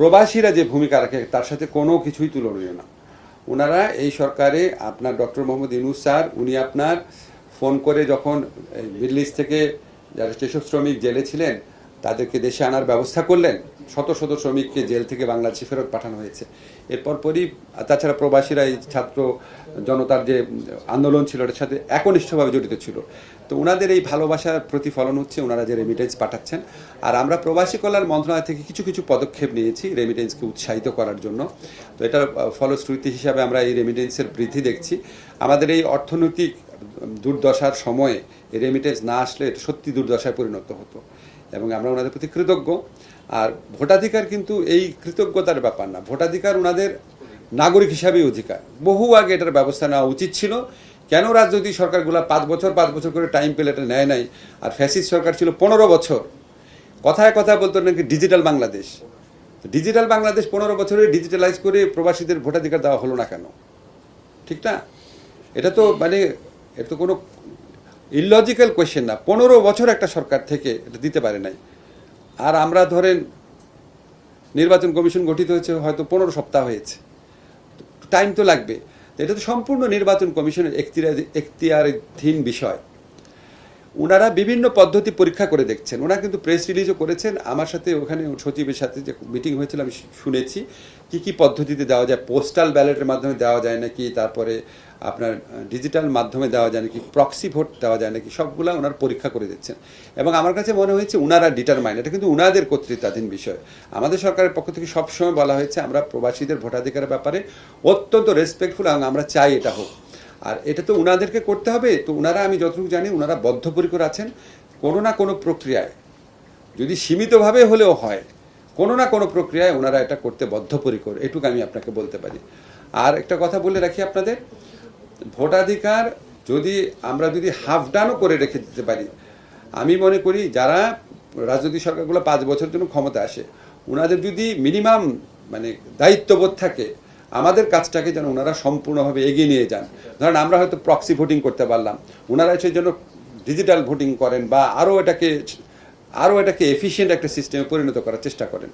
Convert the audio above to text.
প্রবাসীরা যে ভূমিকা রাখে, তার সাথে কোনো কিছুই তুলনীয় না। ওনারা এই সরকারে আপনার ডক্টর মোহাম্মদ ইনুস স্যার, উনি আপনার ফোন করে যখন মিডল থেকে যারা স্টেশন শ্রমিক জেলে ছিলেন, তাদেরকে দেশে আনার ব্যবস্থা করলেন। শত শত শ্রমিককে জেল থেকে বাংলাদেশে ফেরত পাঠানো হয়েছে। এরপর পরই তাছাড়া প্রবাসীরা এই ছাত্র জনতার যে আন্দোলন ছিল ওটার সাথে একনিষ্ঠভাবে জড়িত ছিল। তো ওনাদের এই ভালোবাসার প্রতিফলন হচ্ছে ওনারা যে রেমিটেন্স পাঠাচ্ছেন। আর আমরা প্রবাসী কল্যাণ মন্ত্রণালয় থেকে কিছু কিছু পদক্ষেপ নিয়েছি রেমিটেন্সকে উৎসাহিত করার জন্য। তো এটার ফলশ্রুতি হিসাবে আমরা এই রেমিটেন্সের বৃদ্ধি দেখছি। আমাদের এই অর্থনৈতিক দুর্দশার সময়ে রেমিটেন্স না আসলে সত্যি দুর্দশায় পরিণত হতো। এবং আমরা ওনাদের প্রতি কৃতজ্ঞ। আর ভোটাধিকার কিন্তু এই কৃতজ্ঞতার ব্যাপার না। ভোটাধিকার ওনাদের নাগরিক হিসাবেই অধিকার। বহু আগে এটার ব্যবস্থা নেওয়া উচিত ছিল। কেন রাজনৈতিক সরকারগুলো পাঁচ বছর পাঁচ বছর করে টাইম পেলে এটা নেয় নাই? আর ফ্যাসিস্ট সরকার ছিল পনেরো বছর। কথায় কথা বলতো নাকি ডিজিটাল বাংলাদেশ। ডিজিটাল বাংলাদেশ পনেরো বছরে ডিজিটালাইজ করে প্রবাসীদের ভোটাধিকার দেওয়া হলো না কেন? ঠিক না? এটা তো মানে এটা তো কোনো ইলজিক্যাল কোয়েশ্চেন না। পনেরো বছর একটা সরকার থেকে এটা দিতে পারে নাই। আর আমরা ধরেন, নির্বাচন কমিশন গঠিত হয়েছে, হয়তো পনেরো সপ্তাহ হয়েছে। টাইম তো লাগবে। এটা তো সম্পূর্ণ নির্বাচন কমিশনের এখতিয়ার এখতিয়ারাধীন বিষয়। ওনারা বিভিন্ন পদ্ধতি পরীক্ষা করে দেখছেন। ওনারা কিন্তু প্রেস রিলিজও করেছেন। আমার সাথে ওখানে সচিবের সাথে যে মিটিং হয়েছিল, আমি শুনেছি। কি কি পদ্ধতিতে দেওয়া যায়? পোস্টাল ব্যালটের মাধ্যমে দেওয়া যায় নাকি? তারপরে আপনার ডিজিটাল মাধ্যমে দেওয়া যায় নাকি? প্রক্সি ভোট দেওয়া যায় নাকি? সবগুলা ওনার পরীক্ষা করে দিচ্ছেন এবং আমার কাছে মনে হয়েছে ওনারা ডিটারমাইন এটা কিন্তু ওনাদের কর্তৃত্বাধীন বিষয়। আমাদের সরকারের পক্ষ থেকে সবসময় বলা হয়েছে, আমরা প্রবাসীদের ভোটাধিকারের ব্যাপারে অত্যন্ত রেসপেক্টফুল এবং আমরা চাই এটা হোক। আর এটা তো উনাদেরকে করতে হবে, তো উনারা, আমি যতটুকু জানি, উনারা বদ্ধপরিকর আছেন। কোনো না কোনো প্রক্রিয়ায়, যদি সীমিতভাবে হলেও হয়, কোনো না কোনো প্রক্রিয়ায় ওনারা এটা করতে বদ্ধপরিকর, এটুকু আমি আপনাকে বলতে পারি। আর একটা কথা বলে রাখি আপনাদের, ভোটাধিকার যদি আমরা যদি হাফ ডানও করে রেখে দিতে পারি, আমি মনে করি যারা রাজনৈতিক সরকারগুলো পাঁচ বছরের জন্য ক্ষমতা আসে ওনাদের যদি মিনিমাম মানে দায়িত্ববোধ থাকে, আমাদের কাজটাকে যেন ওনারা সম্পূর্ণভাবে এগিয়ে নিয়ে যান। ধরেন আমরা হয়তো প্রক্সি ভোটিং করতে পারলাম। ওনারা সেই জন্য ডিজিটাল ভোটিং করেন বা আরও এটাকে আরও এটাকে এফিসিয়েন্ট একটা সিস্টেমে পরিণত করার চেষ্টা করেন।